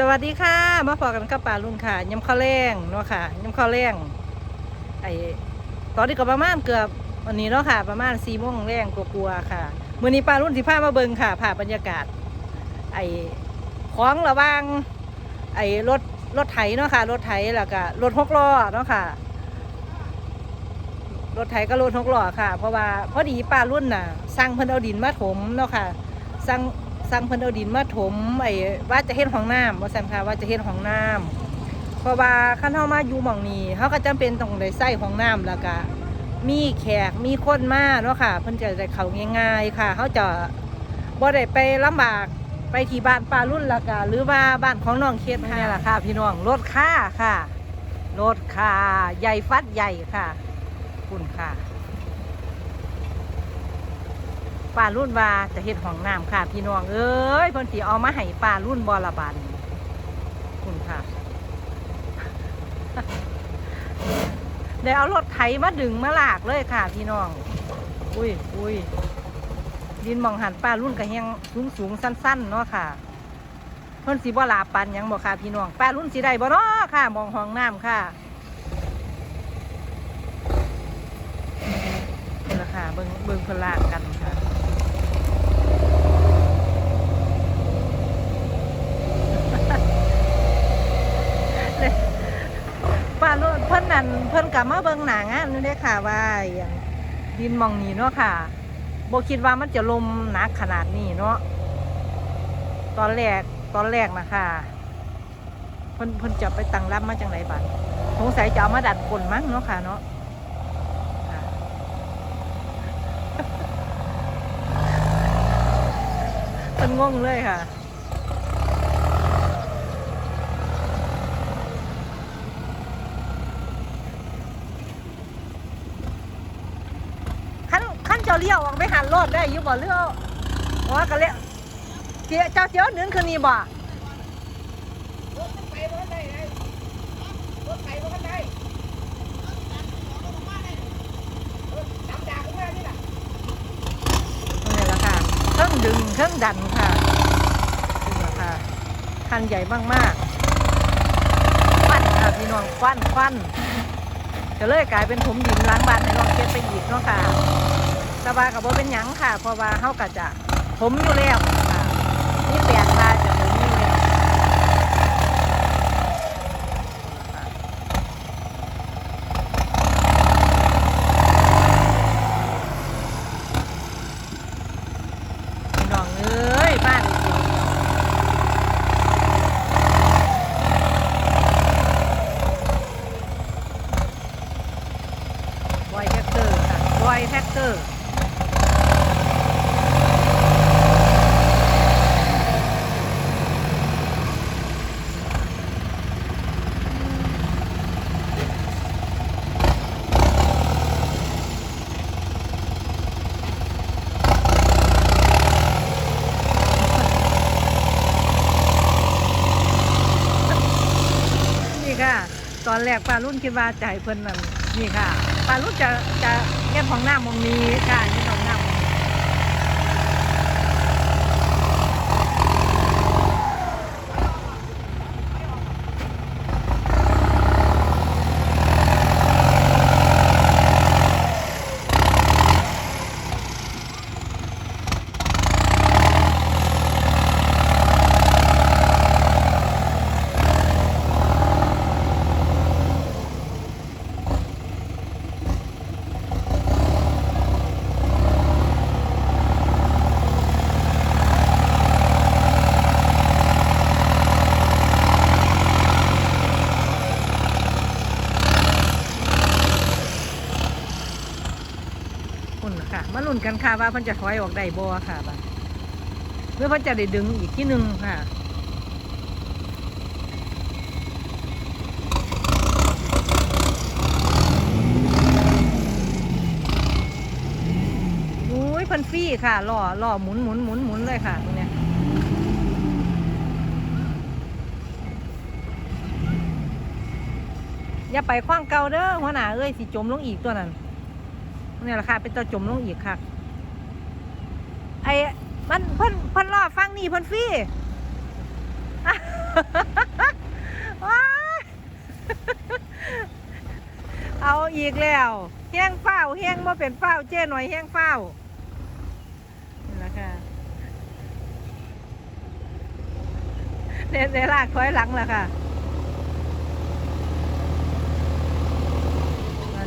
สวัสดีค่ะ มาพอกันกับป่าลุงค่ะยำข้าวแรงเนาะค่ะยำข้าวแรงไอ้ตอนนี้ก็ประมาณเกือบวันนี้เนาะค่ะ ประมาณสี่โมงแรงกลัวๆค่ะมื้อนี้ป่ารุ่นสิพามาเบิงค่ะผ่าบรรยากาศ ไอ้ของระว่าง ไอ้รถรถไถเนาะค่ะ รถไถแล้วก็รถหกล้อเนาะค่ะ รถไถก็รถหกล้อค่ะ เพราะว่าพอดีป้ารุ่นน่ะสั่งเพิ่นเอาดินมาถมเนาะค่ะสั่ง สั่งเพิ่นเอาดินมาถมไอ้ว่าจะเฮ็ดห้องน้ำว่าแซั่นค่ะว่าจะเฮ็ดห้องน้ำเพราะว่าคันเฮามาอยู่หม่องนี้เฮาก็จำเป็นต้องได้ใช้ห้องน้ำแล้วก็มีแขกมีคนมาเนาะค่ะ เพิ่นจะได้เข้าง่ายๆค่ะเฮาจะบ่ได้ไปลำบากไปที่บ้านป้ารุ่นแล้วก็หรือว่าบ้านของน้องเขตนี่แหละค่ะ พี่น้องรถค่าค่ะรถค่าใหญ่ฟัดใหญ่ค่ะคุณค่ะ ป้ารุ่นว่าจะเฮ็ดห้องน้ำค่ะ พี่น้องเอ้ยเพิ่นสิเอามาให้ป้ารุ่นบอละบานคุณค่ะ ได้เอารถไถมาดึงมาลากเลยค่ะ พี่น้อง อุ้ยอุ้ยดินมองหันป้ารุ่นก็ยังสูงสูงสั้นๆเนาะค่ะเพิ่นสิบ่ลาปันยังบ่ค่ะพี่น้องป้ารุ่นสิได้บ่เนาะค่ะ มองห้องน้ำค่ะนี่แหละค่ะเบิ่งเบิ่งเพลากกันค่ะ เลยป้าโนเพิ่นนั่นเพิ่นกลับมาเบิ่งหนังอะนี่เด้ค่ะว่าอย่างดินมองนี้เนาะค่ะบ่คิดว่ามันจะลมหนักขนาดนี้เนาะตอนแรกตอนแรกนะค่ะเพิ่นเพิ่นจะไปตั้งรับมาจังไรบัดสงสัยจะเอามาดัดกลนมั้งเนาะค่ะเนาะค่ะมันงงเลยค่ะ ขั้นขั้น เลี้ยวออกไปหันรถได้อยู่บ่เลี้ยวอ๋อก็เลี้ยวเสียเจ้าเสียวหนึ่งคืนนี้บ่รถไปบ่ได้ไงรถไปบ่ได้เออจำจากกูไม่ได้นี่แหละนี่แหละค่ะเครื่องดึงเครื่องดันค่ะนี่แหละค่ะคันใหญ่มากๆควันค่ะพี่น้องควันควันจะเลยกลายเป็นถมดินล้างบ้านใน้องเก็บไปอีกเนาะค่ะ สบากับว่าเป็นหยังค่ะ เพราะว่าเขาก็จะถมอยู่แล้วค่ะนี่แปลงมาจะถมอยู่แล้วน้องเอ้ยบ้านเดียวบอยแท็กเตอร์ค่ะบอยแท็กเตอร์ นี่ค่ะ ตอนแรกปลารุ่นคิดว่าจะให้เพิ่นนั่นนี่ค่ะปลารุ่นจะจะเงียของหน้ามองนี้ค่ะ คุณค่ะ มาลุ้นกันค่ะว่าเพิ่นจะถอยออกได้บ่ค่ะบัดหรือเพิ่นจะได้ดึงอีกที่หนึ่งค่ะอุ้ยเพันฟรี่ค่ะล่อล่อหมุนหมุนหมุนหมุนเลยค่ะตรงเนี้ยอย่าไปคว้างเก่าเด้อหัวหน้าเอ้ยสิจมลงอีกตัวนั้น เนี่ยแหละค่ะ เป็นตัวจมลงอีกค่ะ ไอ้มันเพิ่นเพิ่นรอฟังนี่เพิ่นฟี่เอาอีกแล้วแห้งเฝ้าแห้งมาเป็นเฝ้าเจ้หน่อยแห้งเฝ้าเนี่ยหละค่ะเดลากถอยหลังแหละค่ะ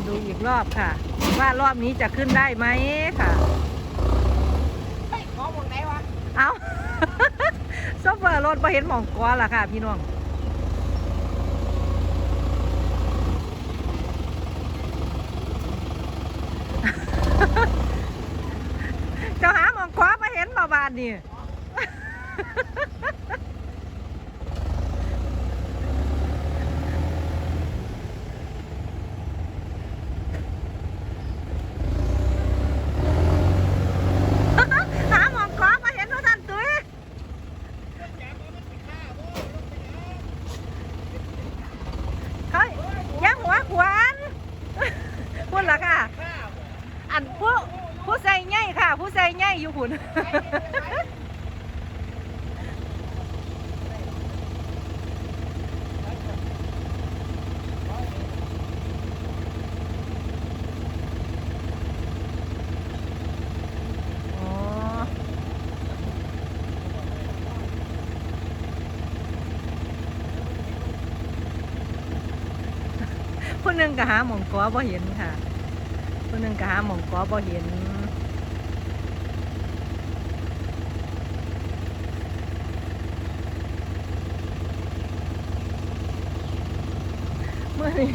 ดูอีกรอบค่ะ ว่ารอบนี้จะขึ้นได้ไหมค่ะเฮ้ยขอหมดไหนวะเอาซอฟเฟอร์รถพอเห็นหมองกอล่ะค่ะ พี่น้องเจ้าหาหมองกอมาเห็นบ่บานนี่ หาหมองกอมาเห็นว่าท่านตุ้ย เฮ้ยยังหัวขวาน พูดละ ค่ะ อันผู้ผู้ใส่ใหญ่ค่ะ ผู้ใส่ใหญ่อยู่หุ่นอ๋อผู้หนึ่งก็หาหมองกอบ่เห็นค่ะ ผู้หนึ่งก็หาหมองกอบ่เห็นเมื่อนี้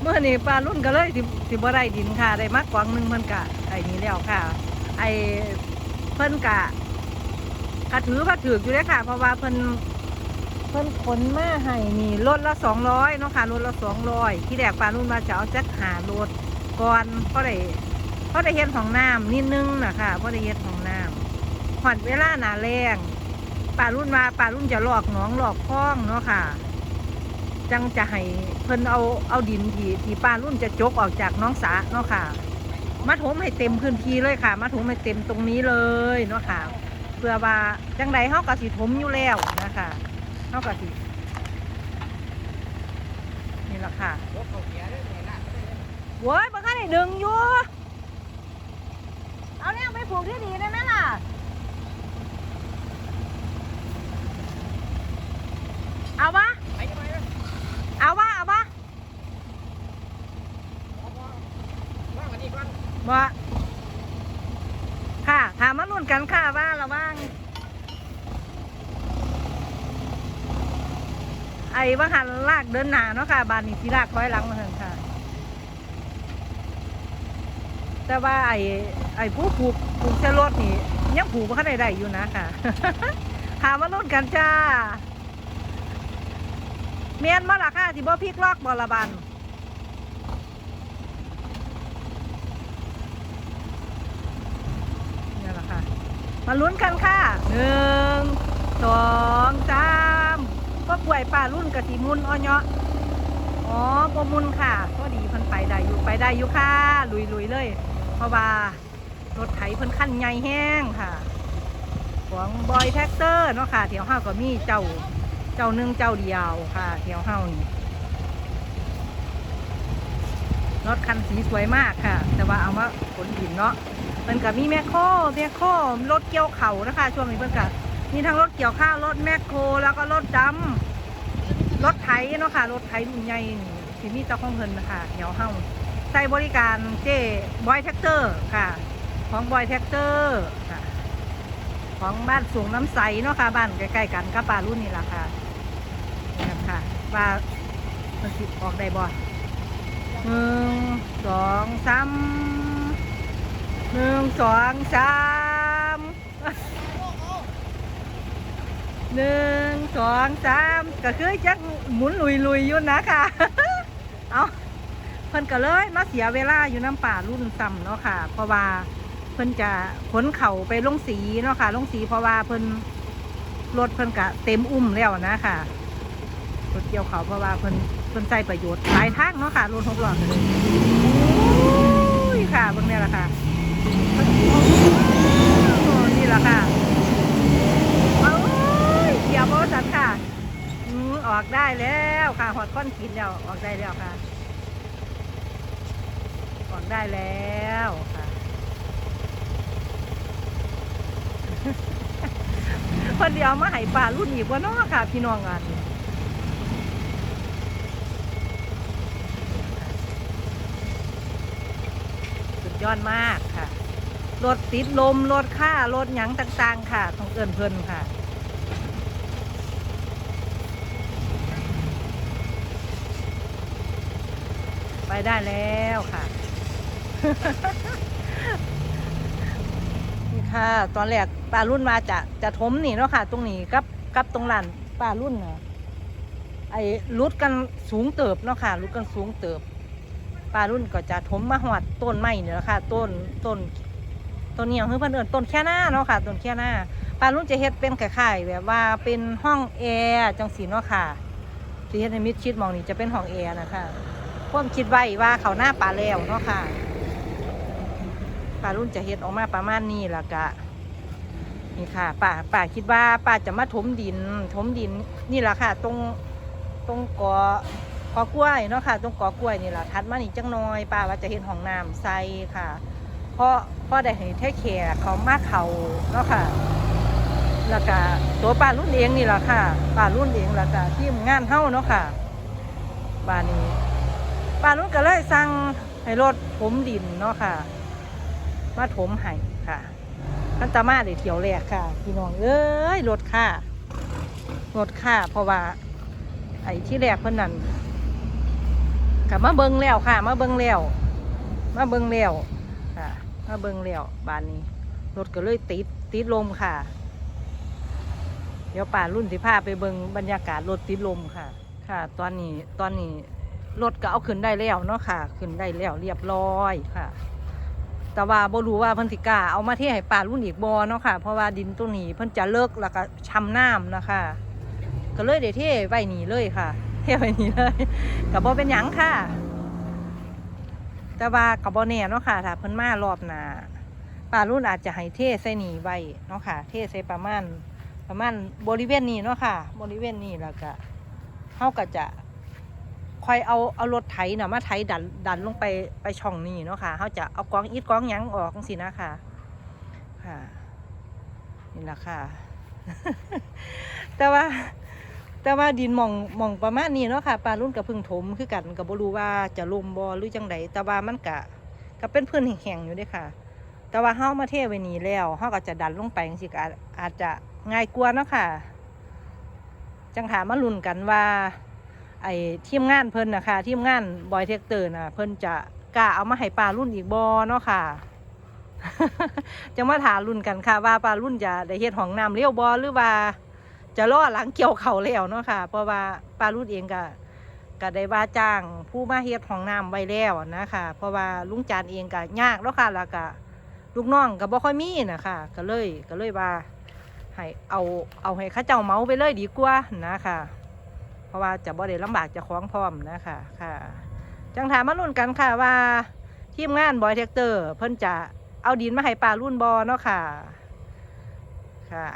เมื่อนี้ปลารุ่นก็เลยสิสิบ่ได้ดินค่ะได้มากกว่างหนึ่งเพิ่นกะไอ้นี้แล้วค่ะ ไอ้เพิ่นกะกะถือว่าถืออยู่เลยค่ะ เพราะว่าเพิ่นเพิ่นขนมาให้นี่รถละสองร้อยเนาะค่ะรถละสองร้อยที่แรกปลารุ่นมาจะเอาจักหารถ ก่อนเพราะได้เพราะได้เฮ็ดของน้ำนิดนึงนะคะเพราะได้เฮ็ดของน้ำหอดเวลาหนาแรงปลารุ่นมาปลารุ่นจะหลอกหนองหลอกคลองเนาะค่ะ จังจะให้เพิ่นเอาเอาดินที่ที่ป้ารุ่นจะจกออกจากน้องสาเนาะค่ะมาถมให้เต็มพื้นที่เลยค่ะ มาถมให้เต็มตรงนี้เลยเนาะค่ะเพื่อว่าจังใดเฮาก็สิถมอยู่แล้วนะคะเฮาก็สินี่แหละค่ะ เขาเสียด้วยเนี่ยนะโว้ยบ่คันได้ดึงอยู่ เอาเนี่ยไปผูกที่ดีได้ไหมล่ะ เอาปะเอาปะเอาปะบ่ค่ะถามมาลุ้นกันค่ะว่าเราบ้างไอ้ว่าหันลากเดินหนาเนาะค่ะ บานนี้ที่ลากร้อยหลังมาเถินค่ะ แต่ว่าไอ้ไอ้ผู้ผูกผูกเส้นรถนี่ยังผูกมาข้างในได้อยู่นะค่ะถามาลุ้นกันจ้าเมียนมาละค่ะที่บ่พลิกลอกบอละบันนี่แหละค่ะ มาลุ้นกันค่ะหนึ่งสองสามก็ป่วยป่ารุ่นกะสีมุนอ้อเนาะอ๋อปมุนค่ะ ก็ดีพิ่นไปได้อยู่ไปได้อยู่ค่ะ ลุยลุยๆเลย เพราะว่ารถไถเพิ่นขั้นใหญ่แห้งค่ะของบอยแท็กเตอร์เนาะค่ะเที่ยวห้าก็มีเจ้าเจ้าหนึ่งเจ้าเดียวค่ะเที่ยวห้านี่รถคันสีสวยมากค่ะ แต่ว่าเอามาขนดินเนาะเพิ่นกับมีแมคโครแมคโครรถเกี่ยวเข่านะคะ ช่วงนี้เพิ่อนกับมีทั้งรถเกี่ยวข้าวรถแมคโครแล้วก็รถดำรถไถเนาะค่ะรถไถรุ่นใหญ่นี่ที่มีเจ้าของเพิ่นนะคะเดี๋ยวเฮา ใช้บริการเจ้บอยแท็กเตอร์ค่ะ ของบอยแท็กเตอร์ค่ะของบ้านสูงน้ำใสเนาะค่ะบ้านใกล้ๆกันกับป่ารุ่นนี่แหละค่ะนี่ค่ะว่ามันสิออกได้บ่หนึ่งสองสามหนึ่งสองสามหนึ่งสองสามก็คือจักหมุนลุยลุยๆอยู่นะค่ะ เอา เพิ่นก็เลยมาเสียเวลาอยู่น้ำป่ารุ่นซ้ำเนาะค่ะ เพราะว่าเพิ่นจะขนเข่าไปลงสีเนาะค่ะ ลงสีเพราะว่าเพิ่นรถเพิ่นกะเต็มอุ้มแล้วนะค่ะรถเกี่ยวเขาเพราะว่าเพิ่นเพิ่นใช้ประโยชน์หลายทางเนาะค่ะรถหกล้อเลยโอ้ยค่ะเบิ่งนี่แหละค่ะนี่แหละค่ะโอ้ยเกี่ยวโบสันค่ะอืมออกได้แล้วค่ะหอดก้อนกินแล้วออกได้แล้วค่ะ อกได้แล้วค่ะ พอเดียวมาให้ป่ารุ่นอีกว่าน้อค่ะ พี่น้องกันสุดยอดมากค่ะ รถติดลม รถค่ารถหยังต่างๆ ค่ะต้องเอินเพลินค่ะไปได้แล้วค่ะ นี่ค่ะ ตอนแรกปลารุ่นมาจะจะทมนี่เนาะค่ะ ตรงนี้กับกับตรงลานปลารุ่นน่ะไอ้รุดกันสูงเติบเนาะค่ะรุดกันสูงเติบปลารุ่นก็จะทมมาหอดต้นไม้เนี่ยแหละค่ะ ต้นต้นต้นเนียงคือเพื่อนเอินต้นแค่หน้าเนาะค่ะต้นแค่หน้าปลารุ่นจะเฮ็ดเป็นคล้ายๆแบบว่าเป็นห้องแอร์จังสีเนาะค่ะที่เฮ็ดในมิดชิดมองนี่จะเป็นห้องแอร์นะคะความคิดไว้ว่าเขาหน้าปลาแล้วเนาะค่ะ ป้ารุ่นจะเฮ็ดออกมาประมาณนี้ละกะนี่ค่ะป้าป้าคิดว่าป้าจะมาถมดิน ถมดินนี่แหละค่ะ ตรงตรงกอกอกล้วยเนาะค่ะ ตรงกอกล้วยนี่แหละทัดมานี่จังน้อยป้าว่าจะเฮ็ดห้องน้ำใส่ค่ะเพราะเพราะได้ให้แท้แขกเขามาเขาเนาะค่ะแล้วก็ตัวป้ารุ่นเองนี่แหละค่ะป้ารุ่นเองแล้วก็ทีมงานเฮาเนาะค่ะบ้านนี้ป้ารุ่นก็เลยสั่งให้รถถมดินเนาะค่ะ มาถมให้ค่ะท่นตามาได้เที่ยวแรกค่ะ พี่น้องเอ้ยรถค่ะรถค่ะเพราะว่า ไอ้ที่แรกเพิ่นนั่นกลับมาเบิงแล้วค่ะ มาเบิงแล้ว มาเบิงแล้วค่ะ มาเบิงแล้วบานนี้รถก็เลยติดติดลมค่ะ เดี๋ยวป่ารุ่นสิพาไปเบิงบรรยากาศรถติดลมค่ะ ค่ะ ตอนนี้ตอนนี้รถก็เอาขึ้นได้แล้วเนาะค่ะ ขึ้นได้แล้วเรียบร้อยค่ะ แต่ว่าบ่รู้ว่าเพิ่นสิกล้าเอามาเทให้ป่ารุ่นอีกบ่เนาะค่ะ เพราะว่าดินตรงนี้เพิ่นจะเลิกแล้วก็ชำน้ำนะคะ ก็เลยได้เทไว้นี่เลยค่ะ เทไว้นี่เลยก็บ่เป็นหยังค่ะ แต่ว่าก็บ่แน่เนาะค่ะถ้าเพิ่นมารอบหน้าป่ารุ่นอาจจะให้เทใส่นี่ไว้เนาะค่ะ เทใส่ประมาณประมาณบริเวณนี้เนาะค่ะ บริเวณนี้แล้วก็เฮาก็จะ คอยเอาเอารถไถน่ะมาไถดันดันลงไปไปช่องนี้เนาะค่ะเขาจะเอากองอิดกองยังออกสินะค่ะค่ะนี่แหละค่ะ แต่ว่าแต่ว่าดินมองมองประมาณนี้เนาะค่ะปลารุ่นกับพึ่งถมคือกันกับ่รู้ว่าจะลมบอหรือจังใดแต่ว่ามันกะก็เป็นพื้นแห้งๆอยู่ด้วยค่ะ แต่ว่าเฮามาเทไว้นี้แล้วเฮาก็จะดันลงไปจังซี่อาจอาจจะง่ายกว่าเนาะค่ะ จังถามมาลุ้นกันว่า ไอ้ทีมงานเพิ่นนะคะทีมงานบอยเทคเตอร์นะเพิ่นจะกล้าเอามาให้ปลารุ่นอีกบอเนาะค่ะ จะมาถามรุ่นกันค่ะ ว่าปลารุ่นจะได้เฮ็ดห้องน้ำเลี้ยวบอหรือว่า จะล่อหลังเกี่ยวเขาแล้วเนาะค่ะ เพราะว่าปลารุ่นเองก็ก็ได้ว่าจ้างผู้มาเฮ็ดห้องน้ำไว้แล้วนะคะ เพราะว่าลุงจานเองก็ยากเนาะค่ะแล้วก็ลูกน้องก็บ่ค่อยมีนะคะก็เลยก็เลยว่าให้เอาเอาให้ข้าเจ้าเมาไปเลยดีกว่านะคะ เพราะว่าจะบ่ได้ลำบากจะคล้องพร้อมนะคะค่ะ จังถามมารุ่นกันค่ะว่าทีมงานบอยเทคเตอร์ เพิ่นจะเอาดินมาให้ปลารุ่นบอเนาะค่ะค่ะ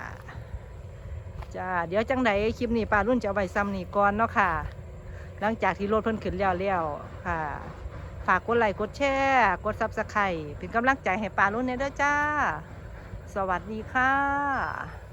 จ้าเดี๋ยวจังไดคลิปนี้ปลารุ่นจะเอาไว้ซ้ำนี่ก่อนเนาะค่ะ หลังจากที่รถเพิ่นขึ้นแล้วแล้วค่ะ ฝากกดไลค์กดแชร์กดซับสไครต์เป็นกำลังใจให้ปลารุ่นเนเด้อจ้า สวัสดีค่ะ